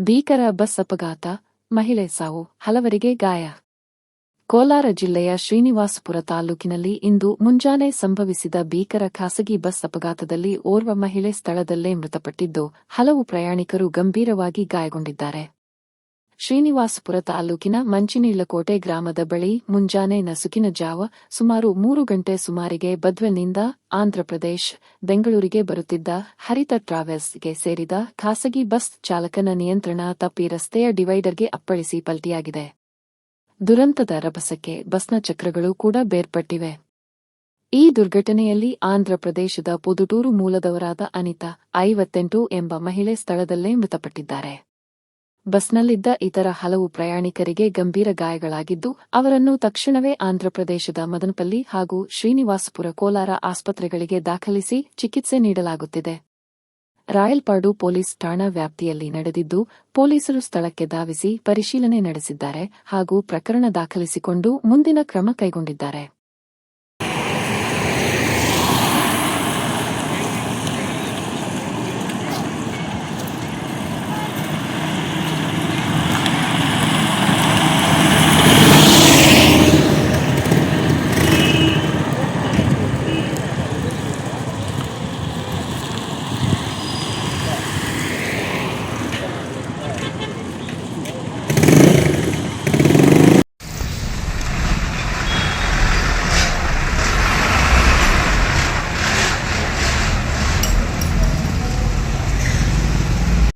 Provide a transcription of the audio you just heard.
ಭೀಕರ ಬಸ್ ಅಪಘಾತ, ಮಹಿಳೆ ಸಾವು, ಹಲವರಿಗೆ ಗಾಯ. ಕೋಲಾರ ಜಿಲ್ಲೆಯ ಶ್ರೀನಿವಾಸಪುರ ತಾಲೂಕಿನಲ್ಲಿ ಇಂದು ಮುಂಜಾನೆ ಸಂಭವಿಸಿದ ಭೀಕರ ಖಾಸಗಿ ಬಸ್ ಅಪಘಾತದಲ್ಲಿ ಓರ್ವ ಮಹಿಳೆ ಸ್ಥಳದಲ್ಲೇ ಮೃತಪಟ್ಟಿದ್ದು, ಹಲವು ಪ್ರಯಾಣಿಕರು ಗಂಭೀರವಾಗಿ ಗಾಯಗೊಂಡಿದ್ದಾರೆ. ಶ್ರೀನಿವಾಸಪುರ ತಾಲೂಕಿನ ಮಂಚಿನೀಳಕೋಟೆ ಗ್ರಾಮದ ಬಳಿ ಮುಂಜಾನೆ ನಸುಕಿನ ಜಾವ ಸುಮಾರು ಮೂರು ಗಂಟೆ ಸುಮಾರಿಗೆ ಬದ್ವೆನಿಂದ ಆಂಧ್ರಪ್ರದೇಶ್ ಬೆಂಗಳೂರಿಗೆ ಬರುತ್ತಿದ್ದ ಹರಿತ ಟ್ರಾವೆಲ್ಸ್ಗೆ ಸೇರಿದ ಖಾಸಗಿ ಬಸ್ ಚಾಲಕನ ನಿಯಂತ್ರಣ ತಪ್ಪಿ ರಸ್ತೆಯ ಡಿವೈಡರ್ಗೆ ಅಪ್ಪಳಿಸಿ ಪಲ್ಟಿಯಾಗಿದೆ. ದುರಂತದ ರಭಸಕ್ಕೆ ಬಸ್ನ ಚಕ್ರಗಳು ಕೂಡ ಬೇರ್ಪಟ್ಟಿವೆ. ಈ ದುರ್ಘಟನೆಯಲ್ಲಿ ಆಂಧ್ರಪ್ರದೇಶದ ಪುದುಟೂರು ಮೂಲದವರಾದ ಅನಿತಾ, ಐವತ್ತೆಂಟು ಎಂಬ ಮಹಿಳೆ ಸ್ಥಳದಲ್ಲೇ ಮೃತಪಟ್ಟಿದ್ದಾರೆ. ಬಸ್ನಲ್ಲಿದ್ದ ಇತರ ಹಲವು ಪ್ರಯಾಣಿಕರಿಗೆ ಗಂಭೀರ ಗಾಯಗಳಾಗಿದ್ದು, ಅವರನ್ನು ತಕ್ಷಣವೇ ಆಂಧ್ರಪ್ರದೇಶದ ಮದನಪಲ್ಲಿ ಹಾಗೂ ಶ್ರೀನಿವಾಸಪುರ ಕೋಲಾರ ಆಸ್ಪತ್ರೆಗಳಿಗೆ ದಾಖಲಿಸಿ ಚಿಕಿತ್ಸೆ ನೀಡಲಾಗುತ್ತಿದೆ. ರಾಯಲ್ಪಾಡು ಪೊಲೀಸ್ ಠಾಣಾ ವ್ಯಾಪ್ತಿಯಲ್ಲಿ ನಡೆದಿದ್ದು, ಪೊಲೀಸರು ಸ್ಥಳಕ್ಕೆ ಧಾವಿಸಿ ಪರಿಶೀಲನೆ ನಡೆಸಿದ್ದಾರೆ ಹಾಗೂ ಪ್ರಕರಣ ದಾಖಲಿಸಿಕೊಂಡು ಮುಂದಿನ ಕ್ರಮ ಕೈಗೊಂಡಿದ್ದಾರೆ.